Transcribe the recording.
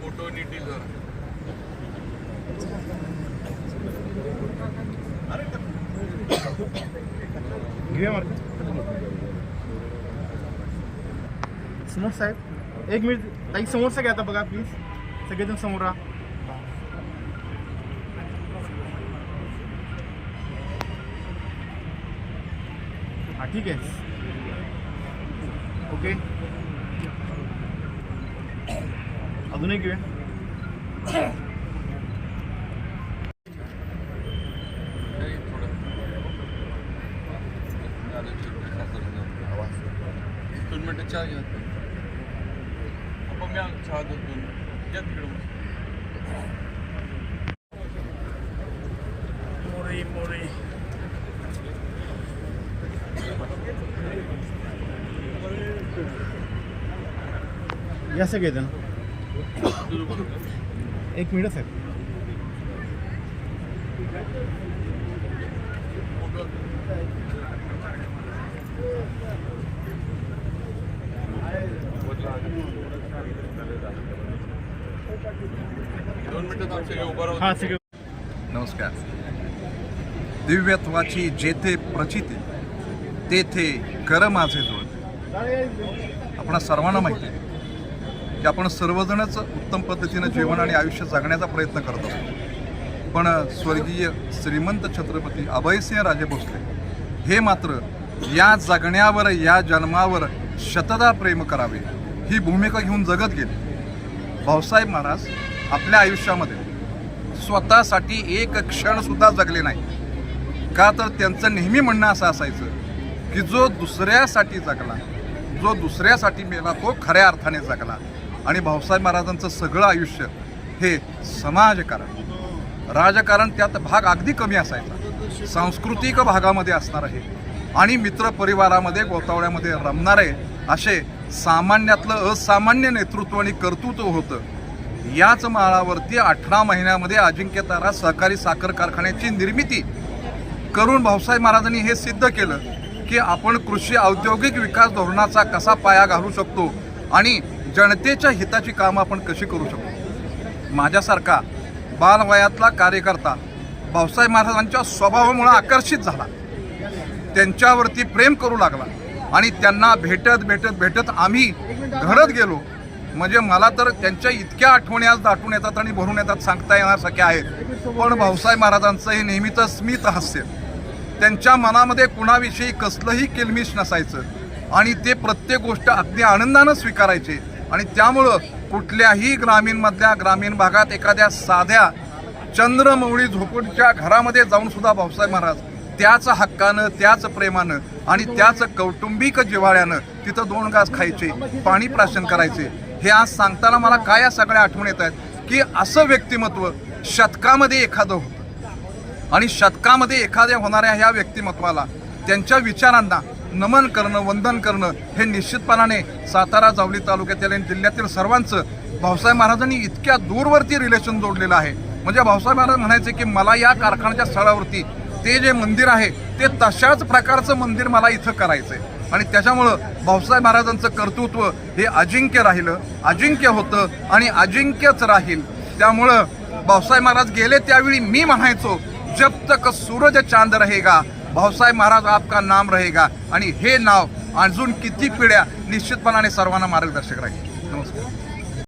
Photo नीट जरा समोर साहेब, एक मिनिट ताई समोरचं घ्या आता बघा प्लीज़ सगळेजण समोर राहा. हा, ठीक आहे. ओके. अजून एक घेऊया नाही, थोडं. दोन मिनटं चहा घ्या पप्पा मी चहा देतो दोन या तिकडे मोरी मोरी या सगळेजण दुधू एक मिनिट साहेब नमस्कार. दिव्यत्वाची जेथे प्रचिती तेथे कर माझे जोड. आपणा सर्वांना माहिती आहे. की आपण सर्वजणच उत्तम पद्धतीनं जीवन आणि आयुष्य जगण्याचा प्रयत्न करत असतो. पण स्वर्गीय श्रीमंत छत्रपती अभयसिंह राजे भोसले हे मात्र या जगण्यावर या जन्मावर शतदा प्रेम करावे ही भूमिका घेऊन जगत गेले. भाऊसाहेब महाराज आपल्या आयुष्यामध्ये स्वतःसाठी एक क्षणसुद्धा जगले नाही का तर त्यांचं नेहमी म्हणणं असं असायचं की जो दुसऱ्यासाठी जगला जो दुसऱ्यासाठी मेला तो खऱ्या अर्थाने जगला. आणि भाऊसाहेब महाराजांचं सगळं आयुष्य हे समाजकारण. राजकारण त्यात भाग अगदी कमी असायचा. सांस्कृतिक भागामध्ये असणार आहे. आणि मित्र परिवारामध्ये गोतावळ्यामध्ये रमणारे असे सामान्यातलं असामान्य नेतृत्व आणि कर्तृत्व होतं. याच माळावरती अठरा महिन्यामध्ये अजिंक्य तारा सहकारी साखर कारखान्याची निर्मिती करून भाऊसाहेब महाराजांनी हे सिद्ध केलं की आपण कृषी औद्योगिक विकास धोरणाचा कसा पाया घालू शकतो आणि जनतेच्या हिताची कामं आपण कशी करू शकतो माझ्यासारखा बालवयातला कार्यकर्ता भाऊसाहेब महाराजांच्या स्वभावामुळे आकर्षित झाला. त्यांच्यावरती प्रेम करू लागला आणि त्यांना भेटत भेटत भेटत आम्ही घडत गेलो. म्हणजे मला तर त्यांच्या इतक्या आठवणी आज दाटून येतात आणि भरून येतात सांगता येणार आहेत. पण भाऊसाहेब महाराजांचं हे नेहमीचं स्मित हास्य. त्यांच्या मनामध्ये कुणाविषयी कसलंही किलमिश नसायचं आणि ते प्रत्येक गोष्ट अगदी आनंदानं स्वीकारायचे. आणि त्यामुळं कुठल्याही ग्रामीणमधल्या ग्रामीण भागात एखाद्या साध्या चंद्रमौळी झोपडीच्या घरामध्ये जाऊन सुद्धा भाऊसाहेब महाराज त्याच हक्कानं त्याच प्रेमानं आणि त्याच कौटुंबिक जिव्हाळ्यानं तिथं दोन घास खायचे पाणी प्राशन करायचे. हे आज सांगताना मला काय या सगळ्या आठवण येत आहेत की असं व्यक्तिमत्व शतकामध्ये एखादं होतं. आणि शतकामध्ये एखाद्या होणाऱ्या ह्या व्यक्तिमत्वाला त्यांच्या विचारांना नमन करणं वंदन करणं हे निश्चितपणाने सातारा जावली तालुक्यातील आणि जिल्ह्यातील सर्वांचं भाऊसाहेब महाराजांनी इतक्या दूरवरती रिलेशन जोडलेलं आहे. म्हणजे भाऊसाहेब महाराज म्हणायचे की मला या कारखान्याच्या स्थळावरती ते जे मंदिर आहे ते तशाच प्रकारचं मंदिर मला इथं करायचं आहे आणि त्याच्यामुळं भाऊसाहेब महाराजांचं कर्तृत्व हे अजिंक्य राहिलं अजिंक्य होतं आणि अजिंक्यच राहील. त्यामुळं भाऊसाहेब महाराज गेले त्यावेळी मी म्हणायचो जब तक सूरज चांद रहेगा भाऊसाहेब महाराज आपका नाम रहेगा. आणि हे नाव अजून किती पिढ्या निश्चितपणाने सर्वांना मार्गदर्शक राहील. नमस्कार.